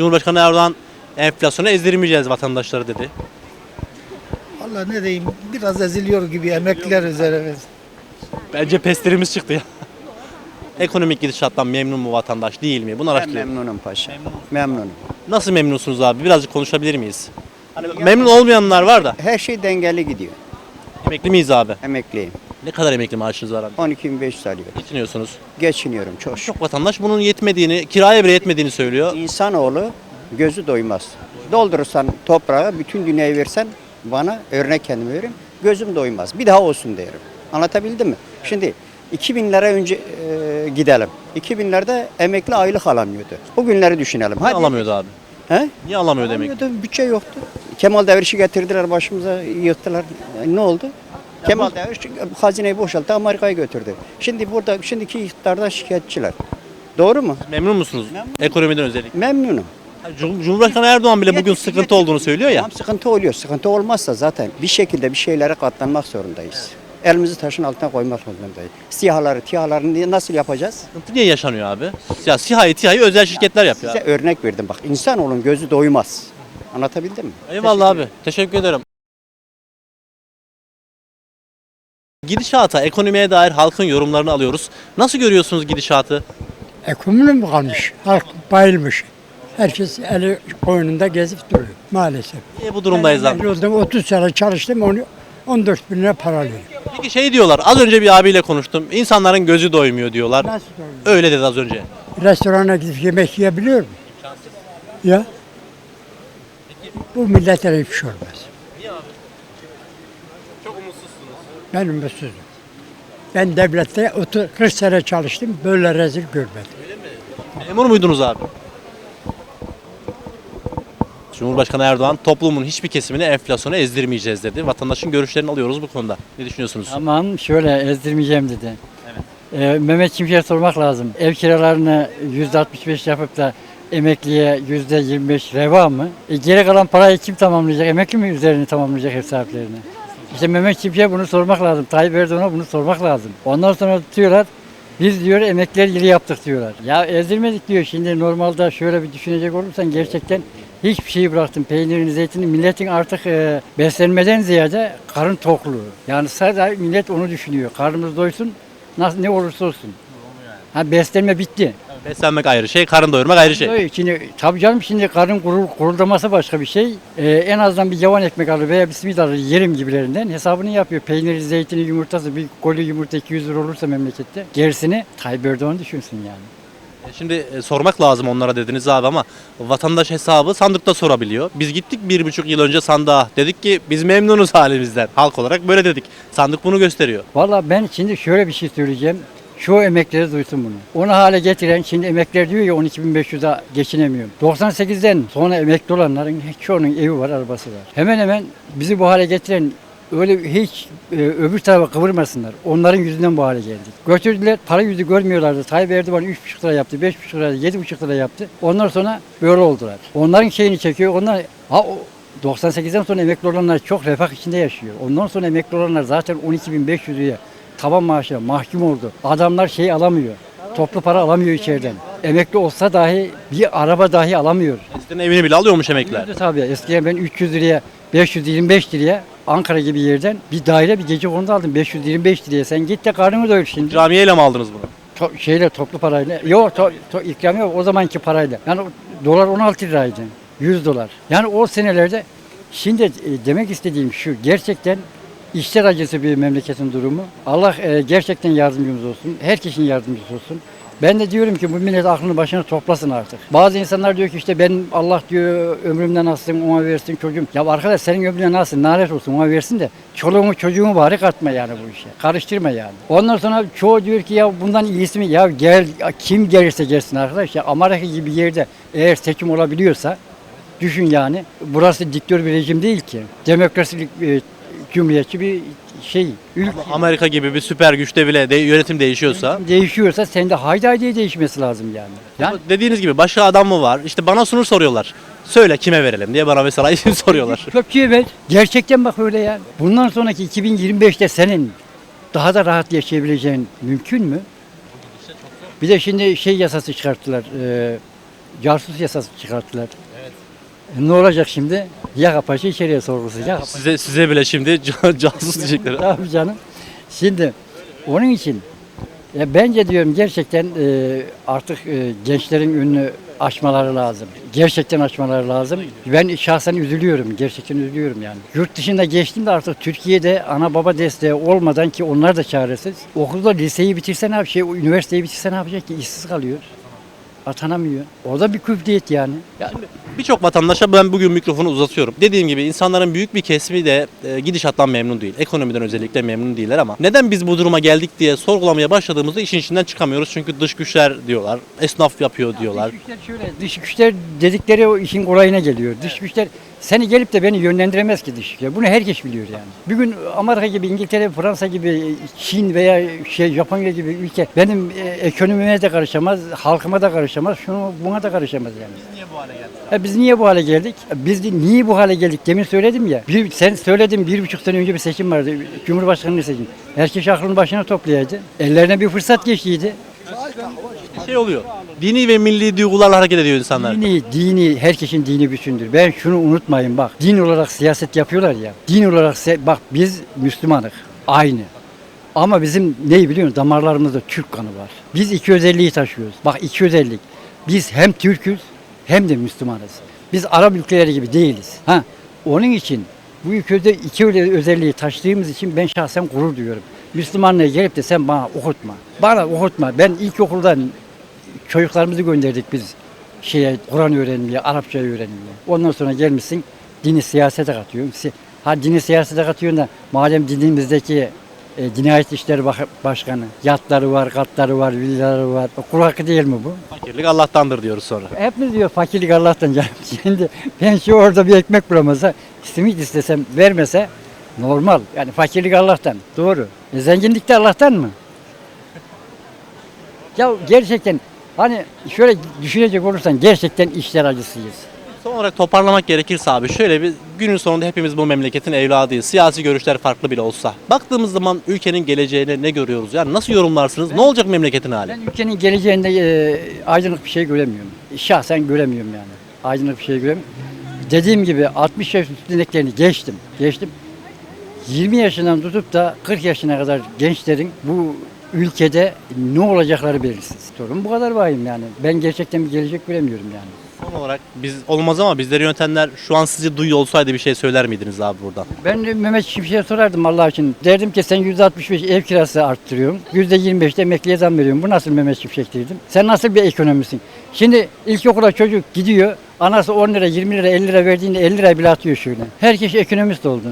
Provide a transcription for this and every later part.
Cumhurbaşkanı Erdoğan enflasyonu ezdirmeyeceğiz vatandaşları dedi. Valla ne diyeyim biraz eziliyor gibi emekliler üzerine. Bence peslerimiz çıktı ya. Ekonomik gidişattan memnun mu vatandaş değil mi? Bunu Ben araştırıyorum. memnunum paşa. Memnunum. Nasıl memnunsunuz abi? Birazcık konuşabilir miyiz? Hani memnun olmayanlar var da. Her şey dengeli gidiyor. Emekli miyiz abi? Emekliyim. Ne kadar emekli maaşınız var abi? 12.500 alıyorum. Geçiniyorsunuz. Geçiniyorum çok şükür. Çok vatandaş bunun yetmediğini, kiraya bile yetmediğini söylüyor. İnsanoğlu gözü doymaz. Doldurursan toprağı bütün dünyayı versen bana örnek kendime veririm. Gözüm doymaz. Bir daha olsun derim. Anlatabildim mi? Şimdi 2000'lere önce e, gidelim. 2000'lerde emekli aylık alamıyordu. O günleri düşünelim. Niye alamıyordu abi? He? Niye alamıyor demek? Alamıyordu, bütçe yoktu. Kemal Deviriş'i getirdiler başımıza yıktılar. E, Ne oldu? Kemal Deviriş hazineyi boşalttı Amerika'ya götürdü. Şimdi burada şimdiki iktidardan şikayetçiler. Doğru mu? Memnun musunuz? Ekonomiden özellikle. Memnunum. Cum- Cumhurbaşkanı Erdoğan bile bugün sıkıntı olduğunu söylüyor ya. Tamam sıkıntı oluyor. Sıkıntı olmazsa zaten bir şekilde bir şeylere katlanmak zorundayız. Elimizi taşın altına koymak zorundayız. Siyahları, tiyaları nasıl yapacağız? Sıkıntı niye yaşanıyor abi? Ya SİHA'yı, TİHA'yı özel şirketler yapıyor. Size abi. örnek verdim bak. İnsanoğlunun gözü doymaz. Anlatabildim mi? Eyvallah abi. Teşekkür ederim. Gidişata, ekonomiye dair halkın yorumlarını alıyoruz. Nasıl görüyorsunuz gidişatı? Ekonomi mi kalmış? Halk bayılmış. Herkes eli koynunda gezip duruyor maalesef. Niye bu durumdayız Ben abi? emekli oldum, 30 sene çalıştım onu 14 bin lira para alıyorum. Peki şey diyorlar, az önce bir abiyle konuştum. İnsanların gözü doymuyor diyorlar. Nasıl doyuyor? Öyle dedi az önce. Restorana gidip yemek yiyebiliyor mu? Ya. Bu millete hiçbir şey olmaz. Çok umutsuzsunuz. Ben umutsuzum. Ben devlette 30, 40 sene çalıştım, böyle rezil görmedim. Memur muydunuz abi? Cumhurbaşkanı Erdoğan toplumun hiçbir kesimini enflasyona ezdirmeyeceğiz dedi. Vatandaşın görüşlerini alıyoruz bu konuda. Ne düşünüyorsunuz? Aman şöyle ezdirmeyeceğim dedi. Ee, Mehmet Şimşek'e sormak lazım. Ev kiralarını %65 yapıp da emekliye %25 reva mı? E, geri kalan parayı kim tamamlayacak? Emekli mi üzerini tamamlayacak ev sahiplerini? İşte Mehmet Şimşek'e bunu sormak lazım. Tayyip Erdoğan'a bunu sormak lazım. Ondan sonra tutuyorlar. Biz diyor emekliler yeri yaptık diyorlar. Ya ezdirmedik diyor. Şimdi normalde şöyle bir düşünecek olursan gerçekten hiçbir şeyi bıraktım. Peynirini, zeytini milletin artık e, beslenmeden ziyade karın tokluğu. Yani sadece millet onu düşünüyor. Karnımız doysun nasıl ne olursa olsun. Ha beslenme bitti. Beslenmek ayrı şey, karın doyurmak ayrı şey. Doy- Şimdi tabii canım şimdi karın kurul, kuruldaması başka bir şey. Ee, en azından bir yavan ekmek alır veya bir simit alır yerim gibilerinden hesabını yapıyor. Peyniri, zeytini, yumurtası bir koli yumurta 200 lira olursa memlekette gerisini Tayyip Erdoğan düşünsün yani. E Şimdi e, sormak lazım onlara dediniz abi ama vatandaş hesabı sandıkta sorabiliyor. Biz gittik bir buçuk yıl önce sandığa. Dedik ki biz memnunuz halimizden. Halk olarak böyle dedik. Sandık bunu gösteriyor. Valla ben şimdi şöyle bir şey söyleyeceğim. Çoğu emekleri duysun bunu. Onu hale getiren şimdi emekler diyor ya 12.500'e geçinemiyorum. 98'den sonra emekli olanların çoğunun evi var, arabası var. Hemen hemen bizi bu hale getiren öyle hiç e, öbür tarafa kıvırmasınlar. Onların yüzünden bu hale geldik. Götürdüler, para yüzü görmüyorlardı. Tayyip Erdoğan 3,5 lira yaptı, 5,5 lira, 7,5 lira yaptı. Ondan sonra böyle oldular. Onların şeyini çekiyor. Onlar ha, o, 98'den sonra emekli olanlar çok refah içinde yaşıyor. Ondan sonra emekli olanlar zaten 12.500 taban maaşına mahkum oldu. Adamlar şey alamıyor. Toplu para alamıyor içeriden. Emekli olsa dahi bir araba dahi alamıyor. Eskiden evini bile alıyormuş emekliler. Alıyordu tabii. Eskiden ben 300 liraya 525 liraya Ankara gibi yerden bir daire bir gece konuda aldım 525 liraya. Sen git de karnını doyur şimdi. Camiyeyle mi aldınız bunu? To- şeyle toplu parayla. Yok to, to, ikram yok o zamanki parayla. Yani dolar 16 liraydı. 100 dolar. Yani o senelerde şimdi e, demek istediğim şu gerçekten işler acısı bir memleketin durumu. Allah e, gerçekten yardımcımız olsun. Herkesin yardımcısı olsun. Ben de diyorum ki bu millet aklını başına toplasın artık. Bazı insanlar diyor ki işte ben Allah diyor ömrümden alsın ona versin çocuğum. Ya arkadaş senin ömründen alsın nalet olsun ona versin de çoluğumu çocuğumu bari katma yani bu işe. Karıştırma yani. Ondan sonra çoğu diyor ki ya bundan iyisi mi? Ya gel kim gelirse gelsin arkadaş ya Amerika gibi yerde eğer seçim olabiliyorsa düşün yani. Burası diktör bir rejim değil ki. Demokrasi e, cumhuriyetçi bir şey. Ülke. Amerika gibi bir süper güçte bile de yönetim değişiyorsa. Değişiyorsa sende haydi haydi değişmesi lazım yani. Yani Dediğiniz gibi başka adam mı var? İşte bana şunu soruyorlar. Söyle kime verelim diye bana mesela isim soruyorlar. Çöpçüye ver. Gerçekten bak öyle yani. Bundan sonraki 2025'te senin daha da rahat yaşayabileceğin mümkün mü? Bir de şimdi şey yasası çıkarttılar. e, casus yasası çıkarttılar. E, ne olacak şimdi? Yaka paça içeriye sorgusu. Yaka Size size bile şimdi ca- casus diyecekler. Tabii canım. Şimdi onun için ya bence diyorum gerçekten e, artık e, gençlerin önünü açmaları lazım. Gerçekten açmaları lazım. Ben şahsen üzülüyorum. Gerçekten üzülüyorum yani. Yurt dışında geçtim de artık Türkiye'de ana baba desteği olmadan ki onlar da çaresiz. Okulda liseyi bitirse ne yapacak? Şey, üniversiteyi bitirse ne yapacak ki? İşsiz kalıyor. Atanamıyor. O da bir küfliyet yani. Ya, Birçok vatandaşa ben bugün mikrofonu uzatıyorum. Dediğim gibi insanların büyük bir kesimi de e, gidişattan memnun değil. Ekonomiden özellikle memnun değiller ama neden biz bu duruma geldik diye sorgulamaya başladığımızda işin içinden çıkamıyoruz. Çünkü dış güçler diyorlar, esnaf yapıyor diyorlar. Dış güçler şöyle, dış güçler dedikleri o işin kolayına geliyor. Dış güçler seni gelip de beni yönlendiremez ki dış. Bunu herkes biliyor yani. Bugün Amerika gibi, İngiltere, Fransa gibi, Çin veya şey Japonya gibi ülke benim e, ekonomime de karışamaz, halkıma da karışamaz, şunu buna da karışamaz yani. Biz niye bu hale geldik? biz niye bu hale geldik? Biz de niye bu hale geldik? Demin söyledim ya. Bir, sen söyledin bir buçuk sene önce bir seçim vardı. Cumhurbaşkanlığı seçim. Herkes aklını başına toplayacaktı. Ellerine bir fırsat geçtiydi. Şey oluyor. Dini ve milli duygularla hareket ediyor insanlar. Dini, dini, herkesin dini bütündür. Ben şunu unutmayın bak. Din olarak siyaset yapıyorlar ya. Din olarak bak biz Müslümanık. Aynı. Ama bizim neyi biliyor musun? Damarlarımızda Türk kanı var. Biz iki özelliği taşıyoruz. Bak iki özellik. Biz hem Türk'üz hem de Müslümanız. Biz Arap ülkeleri gibi değiliz. Ha, onun için bu ülkede iki özelliği taşıdığımız için ben şahsen gurur duyuyorum. Müslümanlığı gelip de sen bana okutma. Bana okutma. Ben ilkokuldan çocuklarımızı gönderdik biz şeye Kur'an öğrenmeye, Arapça öğrenmeye. Ondan sonra gelmişsin dini siyasete katıyorsun. Ha dini siyasete katıyorsun da madem dinimizdeki e, Cinayet İşleri Başkanı yatları var, katları var, villaları var. Kul hakkı değil mi bu? Fakirlik Allah'tandır diyoruz sonra. Hepimiz diyor fakirlik Allah'tan canım. Şimdi ben şu orada bir ekmek bulamasa, simit istesem vermese normal. Yani fakirlik Allah'tan. Doğru. E, zenginlik de Allah'tan mı? Ya gerçekten hani şöyle düşünecek olursan gerçekten işler acısıyız. Son olarak toparlamak gerekirse abi şöyle bir günün sonunda hepimiz bu memleketin evladıyız. Siyasi görüşler farklı bile olsa. Baktığımız zaman ülkenin geleceğini ne görüyoruz? Yani nasıl yorumlarsınız? Ne olacak memleketin hali? Ben ülkenin geleceğinde e, aydınlık bir şey göremiyorum. Şahsen göremiyorum yani. Aydınlık bir şey göremiyorum. Dediğim gibi 60 yaş üstündekilerini geçtim. Geçtim. 20 yaşından tutup da 40 yaşına kadar gençlerin bu ülkede ne olacakları belirsiz. Sorun bu kadar vahim yani. Ben gerçekten bir gelecek göremiyorum yani. Son olarak biz olmaz ama bizleri yönetenler şu an sizi duyuyor olsaydı bir şey söyler miydiniz abi buradan? Ben de Mehmet Şimşek'e sorardım Allah için. Derdim ki sen %65 ev kirası arttırıyorsun. %25 de emekliye zam veriyorsun. Bu nasıl Mehmet Şimşek dedim. Sen nasıl bir ekonomisin? Şimdi ilkokula çocuk gidiyor. Anası 10 lira, 20 lira, 50 lira verdiğinde 50 lira bile atıyor şöyle. Herkes ekonomist oldu.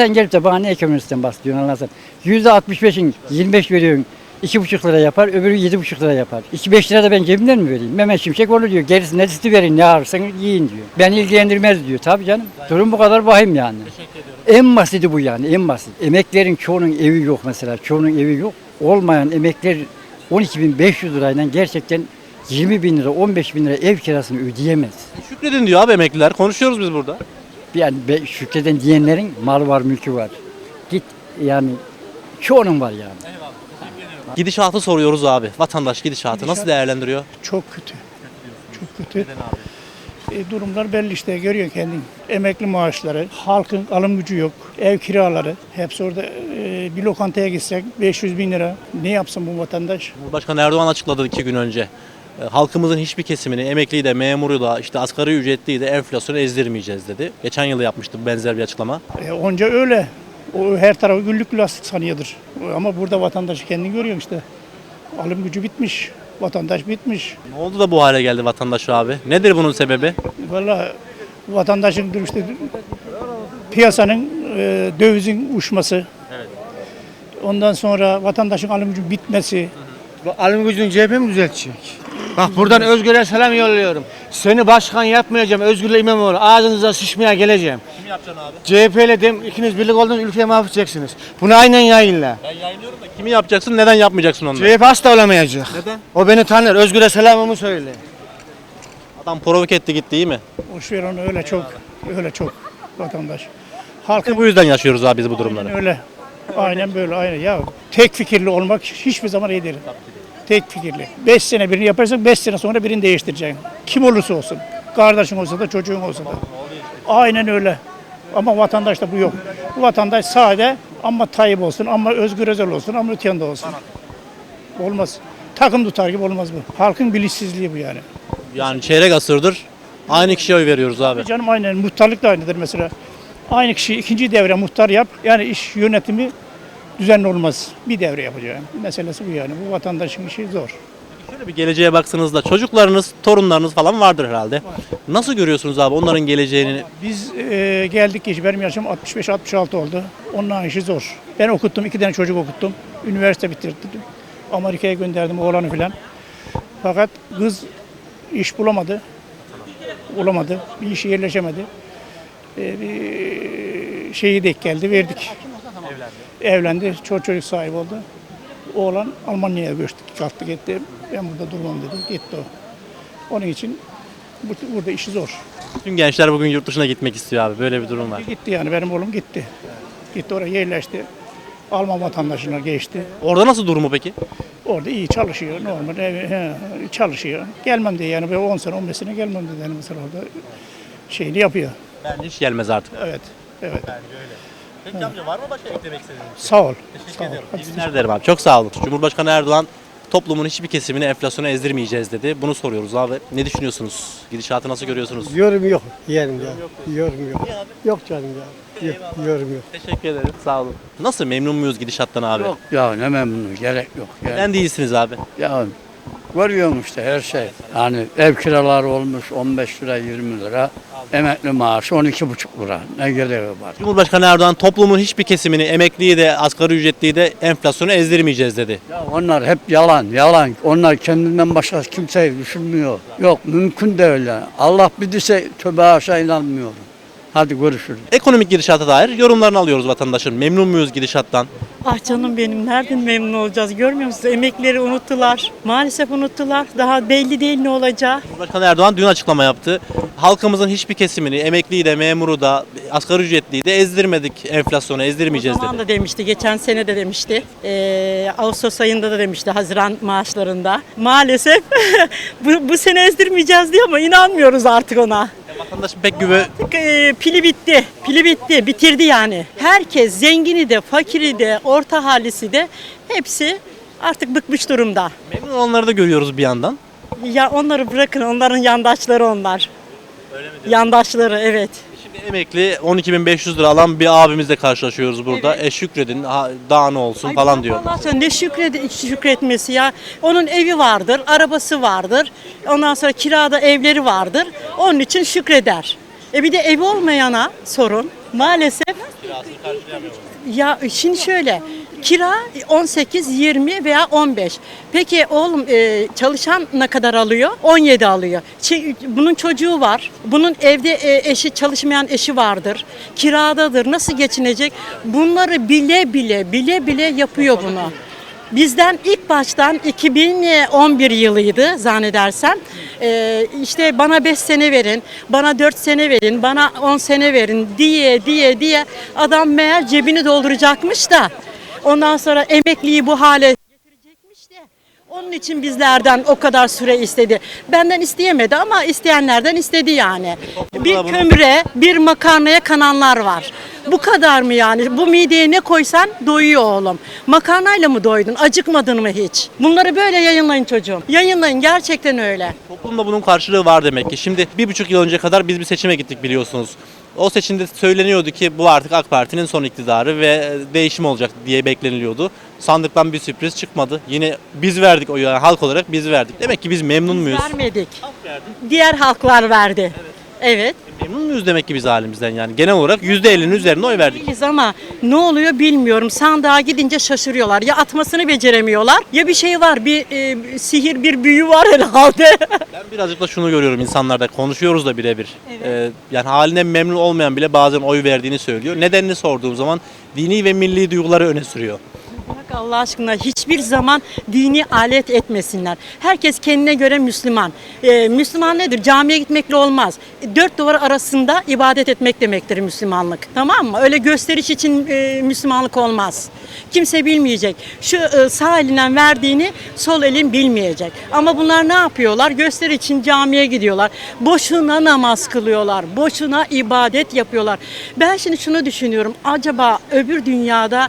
Sen gelip de bana ne ekonomistten bahsediyorsun anlasın. %65'in 25 veriyorsun. 2,5 lira yapar, öbürü 7,5 lira yapar. 2-5 lira da ben cebimden mi vereyim? Mehmet Şimşek onu diyor. Gerisini listi verin ne ararsanız yiyin diyor. Beni ilgilendirmez diyor. Tabii canım. Durum bu kadar vahim yani. En basiti bu yani en basit. Emeklerin çoğunun evi yok mesela. Çoğunun evi yok. Olmayan emekler 12.500 lirayla gerçekten 20 bin lira, 15 bin lira ev kirasını ödeyemez. Şükredin diyor abi emekliler. Konuşuyoruz biz burada. Yani şükreden diyenlerin mal var, mülkü var. Git yani çoğunun var yani. Gidişatı soruyoruz abi. Vatandaş gidişatı nasıl değerlendiriyor? Çok kötü. Çok kötü. E, durumlar belli işte görüyor kendin. Emekli maaşları, halkın alım gücü yok, ev kiraları. Hepsi orada e, bir lokantaya gitsek 500 bin lira. Ne yapsın bu vatandaş? Cumhurbaşkanı Erdoğan açıkladı iki gün önce. E, Halkımızın hiçbir kesimini, emekliyi de, memuru da, işte asgari ücretliyi de enflasyona ezdirmeyeceğiz dedi. Geçen yıl yapmıştı benzer bir açıklama. E, onca öyle. O her tarafı güllük gülastık sanıyordur. Ama burada vatandaşı kendin görüyor işte. Alım gücü bitmiş. Vatandaş bitmiş. Ne oldu da bu hale geldi vatandaş abi? Nedir bunun sebebi? Valla vatandaşın işte piyasanın e, dövizin uçması. Ondan sonra vatandaşın alım gücü bitmesi. Bu alım gücünü CHP mi düzeltecek? Bak buradan Özgür'e selam yolluyorum. Seni başkan yapmayacağım Özgür'le İmamoğlu. Ağzınıza sıçmaya geleceğim. Kim yapacaksın abi? CHP ile dem ikiniz birlik olduğunuz ülkeyi mahvedeceksiniz. Bunu aynen yayınla. Ben yayınlıyorum da kimi yapacaksın, neden yapmayacaksın onu? CHP asla olamayacak. Neden? O beni tanır. Özgür'e selamımı söyle. Adam provoke etti gitti iyi mi? Boş ver onu öyle çok. Öyle çok vatandaş. Halkın Bu yüzden yaşıyoruz abi biz bu durumları. öyle. Aynen böyle aynen. Ya tek fikirli olmak hiçbir zaman iyi değil. Tek fikirli. 5 sene birini yaparsan 5 sene sonra birini değiştireceksin. Kim olursa olsun. Kardeşin olsa da çocuğun olsa da. Aynen öyle. Ama vatandaşta bu yok. Bu vatandaş sade ama Tayyip olsun, ama Özgür Özel olsun, ama öte yanda olsun. Olmaz. Takım tutar gibi olmaz bu. Halkın bilinçsizliği bu yani. Yani çeyrek asırdır aynı kişiye oy veriyoruz abi. Canım aynen muhtarlık da aynıdır mesela. Aynı kişi ikinci devre muhtar yap. Yani iş yönetimi düzenli olmaz. Bir devre yapacağım. Meselesi bu yani. Bu vatandaşın işi zor. Şöyle bir geleceğe baksanızda çocuklarınız, torunlarınız falan vardır herhalde. Nasıl görüyorsunuz abi onların geleceğini? Biz e, geldik geç benim yaşım 65-66 oldu. Onların işi zor. Ben okuttum, iki tane çocuk okuttum. Üniversite bitirdim. Amerika'ya gönderdim oğlanı filan. Fakat kız iş bulamadı. Bulamadı. Bir işe yerleşemedi. E, bir şeyi denk geldi, verdik. Evlendi. Çocuk çocuk sahibi oldu. Oğlan Almanya'ya göçtü. Kalktı gitti. Ben burada durmam dedi. Gitti o. Onun için bu- burada işi zor. Tüm gençler bugün yurt dışına gitmek istiyor abi. Böyle bir durum var. Gitti yani benim oğlum gitti. Gitti oraya yerleşti. Alman vatandaşına geçti. Orada nasıl durumu peki? Orada iyi çalışıyor normal evi, he, çalışıyor. Gelmem diye yani böyle 10 sene 15 sene gelmem dedi yani mesela orada şeyini yapıyor. Bence hiç gelmez artık. Evet. Evet. Peki amca var mı başka eklemek istediğiniz? Sağ ol. Teşekkür Sağ ol. ederim. Hadi İyi günler derim abi. Çok sağ olun. Cumhurbaşkanı Erdoğan toplumun hiçbir kesimini enflasyona ezdirmeyeceğiz dedi. Bunu soruyoruz abi. Ne düşünüyorsunuz? Gidişatı nasıl görüyorsunuz? Yorum yok yeğenim ya. Yorum yok. Yok canım ya. Yok, yorum yok. Teşekkür ederim. Sağ olun. Nasıl memnun muyuz gidişattan abi? Yok ya ne memnunu gerek yok. Yani, Neden değilsiniz abi? ya görüyorsun işte her şey. Yani ev kiraları olmuş 15 lira 20 lira. Emekli maaşı 12,5 lira. Ne gereği var? Cumhurbaşkanı Erdoğan toplumun hiçbir kesimini emekliyi de asgari ücretliyi de enflasyona ezdirmeyeceğiz dedi. Ya onlar hep yalan yalan. Onlar kendinden başka kimseyi düşünmüyor. Yok mümkün de öyle. Allah bilirse tövbe aşağı inanmıyorum. Hadi görüşürüz. Ekonomik gidişata dair yorumlarını alıyoruz vatandaşın. Memnun muyuz gidişattan? Ah canım benim nereden memnun olacağız görmüyor musunuz? Emekleri unuttular. Maalesef unuttular. Daha belli değil ne olacağı. Cumhurbaşkanı Erdoğan dün açıklama yaptı. Halkımızın hiçbir kesimini, emekliyi de, memuru da, asgari ücretliyi de ezdirmedik enflasyona, ezdirmeyeceğiz O zaman dedi. da demişti. Geçen sene de demişti. Ee, Ağustos ayında da demişti. Haziran maaşlarında. Maalesef bu, bu sene ezdirmeyeceğiz diyor ama inanmıyoruz artık ona. Vatandaşın pek güve Artık, e, pili bitti. Pili bitti. Bitirdi yani. Herkes zengini de, fakiri de, orta halisi de hepsi artık bıkmış durumda. memnun olanları da görüyoruz bir yandan. Ya onları bırakın. Onların yandaşları onlar. Yandaşları evet. Şimdi emekli 12.500 lira alan bir abimizle karşılaşıyoruz burada. E şükredin, ha, daha ne olsun Ay falan diyor. Allah aşkına ne şükret, şükretmesi ya. Onun evi vardır, arabası vardır. Ondan sonra kirada evleri vardır. Onun için şükreder. E bir de evi olmayana sorun. Maalesef ya şimdi şöyle kira 18, 20 veya 15. Peki oğlum e, çalışan ne kadar alıyor? 17 alıyor. Bunun çocuğu var. Bunun evde e, eşi çalışmayan eşi vardır. Kiradadır. Nasıl geçinecek? Bunları bile bile bile bile yapıyor bunu. Bizden ilk baştan 2011 yılıydı zannedersem. Ee, işte bana 5 sene verin, bana 4 sene verin, bana 10 sene verin diye diye diye adam meğer cebini dolduracakmış da ondan sonra emekliyi bu hale getirecekmiş de onun için bizlerden o kadar süre istedi. Benden isteyemedi ama isteyenlerden istedi yani. Bir kömüre, bir makarnaya kananlar var. Bu kadar mı yani? Bu mideye ne koysan doyuyor oğlum. Makarnayla mı doydun? Acıkmadın mı hiç? Bunları böyle yayınlayın çocuğum. Yayınlayın gerçekten öyle. Toplumda bunun karşılığı var demek ki. Şimdi bir buçuk yıl önce kadar biz bir seçime gittik biliyorsunuz. O seçimde söyleniyordu ki bu artık AK Parti'nin son iktidarı ve değişim olacak diye bekleniliyordu. Sandıktan bir sürpriz çıkmadı. Yine biz verdik oyu yani halk olarak biz verdik. Demek ki biz memnun muyuz? Vermedik. Diğer halklar verdi. Evet. Memnun muyuz demek ki biz halimizden yani. Genel olarak %50'nin üzerine oy verdik. Değiliz ama ne oluyor bilmiyorum. Sandığa gidince şaşırıyorlar. Ya atmasını beceremiyorlar ya bir şey var. Bir e, sihir, bir büyü var herhalde. Ben birazcık da şunu görüyorum insanlarda konuşuyoruz da birebir. Ee, yani haline memnun olmayan bile bazen oy verdiğini söylüyor. Nedenini sorduğum zaman dini ve milli duyguları öne sürüyor. Allah aşkına hiçbir zaman dini alet etmesinler. Herkes kendine göre Müslüman. Ee, Müslüman nedir? Camiye gitmekle olmaz. Dört duvar arasında ibadet etmek demektir Müslümanlık. Tamam mı? Öyle gösteriş için e, Müslümanlık olmaz. Kimse bilmeyecek. Şu e, sağ elinden verdiğini sol elin bilmeyecek. Ama bunlar ne yapıyorlar? Gösteri için camiye gidiyorlar. Boşuna namaz kılıyorlar. Boşuna ibadet yapıyorlar. Ben şimdi şunu düşünüyorum. Acaba öbür dünyada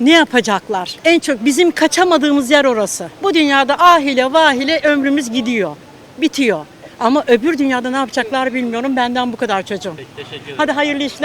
ne yapacaklar? En çok bizim kaçamadığımız yer orası. Bu dünyada ahile vahile ömrümüz gidiyor. Bitiyor. Ama öbür dünyada ne yapacaklar bilmiyorum. Benden bu kadar çocuğum. Hadi hayırlı işler.